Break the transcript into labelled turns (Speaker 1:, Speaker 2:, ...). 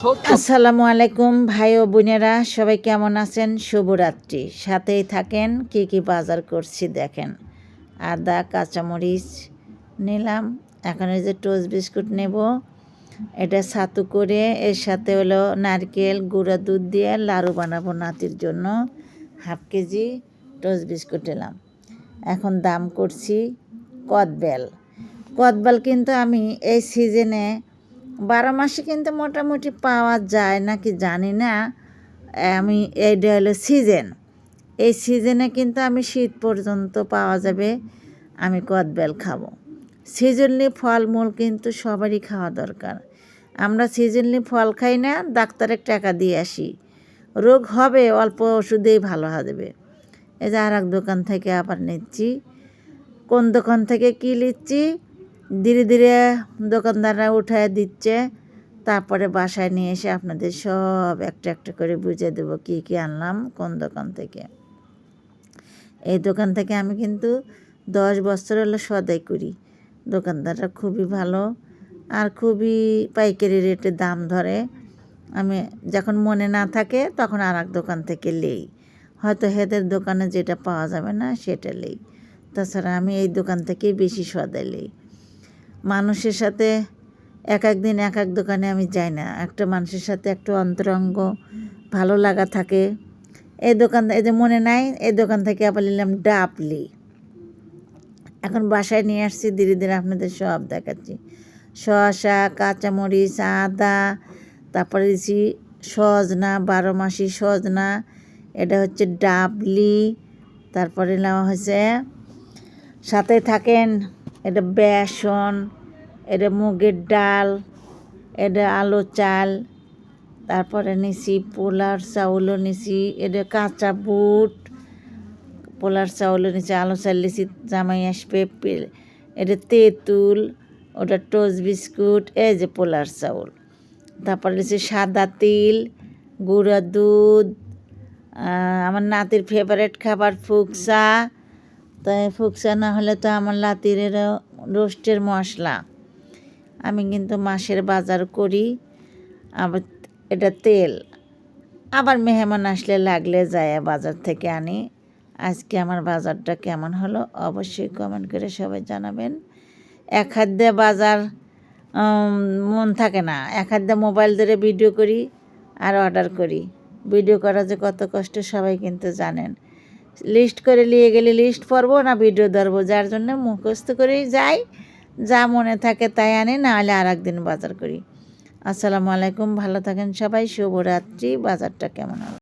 Speaker 1: আসসালামু আলাইকুম ভাই ও বোনেরা, সবাই কেমন আছেন? শুভরাত্রি। সাথেই থাকেন, কি কি বাজার করছি দেখেন। আদা, কাঁচামরিচ নিলাম। এখন এই যে টোস্ট বিস্কুট নেব। এটা ছাতু করে, এর সাথে হলো নারকেল, গুঁড়া দুধ দিয়ে লাড়ু বানাবো নাতির জন্য। হাফ কেজি টোস্ট বিস্কুট নিলাম। এখন দাম করছি কদবেল। কদবেল কিন্তু আমি এই সিজনে বারো মাসে কিন্তু মোটামুটি পাওয়া যায় নাকি জানি না। আমি, এইটা হলো সিজন এই সিজনে কিন্তু আমি শীত পর্যন্ত পাওয়া যাবে, আমি কদবেল খাব। সিজনলি ফলমূল কিন্তু সবারই খাওয়া দরকার। আমরা সিজনলি ফল খাই না, ডাক্তারের টাকা দিয়ে আসি। রোগ হবে, অল্প ওষুধেই ভালো হয়ে যাবে এই যে আর এক দোকান থেকে আবার নিচ্ছি। কোন দোকান থেকে কী নিচ্ছি? ধীরে ধীরে দোকানদাররা উঠায় দিচ্ছে। তারপরে বাসায় নিয়ে এসে আপনাদের সব একটা একটা করে বুঝিয়ে দেবো কী কী আনলাম কোন দোকান থেকে। এই দোকান থেকে আমি কিন্তু দশ বছর হলো সদাই করি। দোকানদাররা খুবই ভালো আর খুবই পাইকারি রেটে দাম ধরে। আমি যখন মনে না থাকে তখন আর এক দোকান থেকে লেই। হয়তো হেদের দোকানে যেটা পাওয়া যাবে না সেটা লেই। তাছাড়া আমি এই দোকান থেকেই বেশি সদাই লেই। মানুষের সাথে এক এক দিন এক এক দোকানে আমি যাই না। একটা মানুষের সাথে একটু অন্তরঙ্গ, ভালো লাগা থাকে। এই দোকান, এই যে মনে নাই, এই দোকান থেকে আবার নিলাম ডাবলি। এখন বাসায় নিয়ে আসছি, ধীরে ধীরে আপনাদের সব দেখাচ্ছি। শসা, কাঁচামরিচ, আদা, তারপরে দিচ্ছি সজনা, বারো মাসি সজনা, এটা হচ্ছে ডাবলি। তারপরে নেওয়া হয়েছে, সাথে থাকেন এটা বেসন, এটা মুগের ডাল, এটা আলো চাল, তারপরে নিছি পোলার চাউলও নিছি, এটা কাঁচা বুট, পোলার চাউলও নিছি, আলো চাল নিছি, জামাই আসবে এটা তেঁতুল, ওটা টোস্ট বিস্কুট, এই যে পোলার চাউল। তারপরে নিছি সাদা তিল, গুঁড়া দুধ আমার নাতির ফেভারেট খাবার ফুকসা তাই ফুকসা না হলে তো আমার লাতির রোস্টের মশলা। আমি কিন্তু মাসের বাজার করি, আবার এটা তেল। আবার মেহমান আসলে লাগলে যায় বাজার থেকে আনি। আজকে আমার বাজারটা কেমন হলো অবশ্যই কমেন্ট করে সবাই জানাবেন। এক হাত বাজার মন থাকে না। এক হাত মোবাইল ধরে ভিডিও করি আর অর্ডার করি। ভিডিও করা যে কত কষ্ট সবাই কিন্তু জানেন। লিস্ট করে নিয়ে গেলে লিস্ট পড়ব না ভিডিও ধরবো, যার জন্য মুখস্থ করেই যাই, যা মনে থাকে তাই আনি, নাহলে আর একদিন বাজার করি। আসসালামু আলাইকুম, ভালো থাকেন সবাই, শুভরাত্রি, বাজারটা কেমন হবে?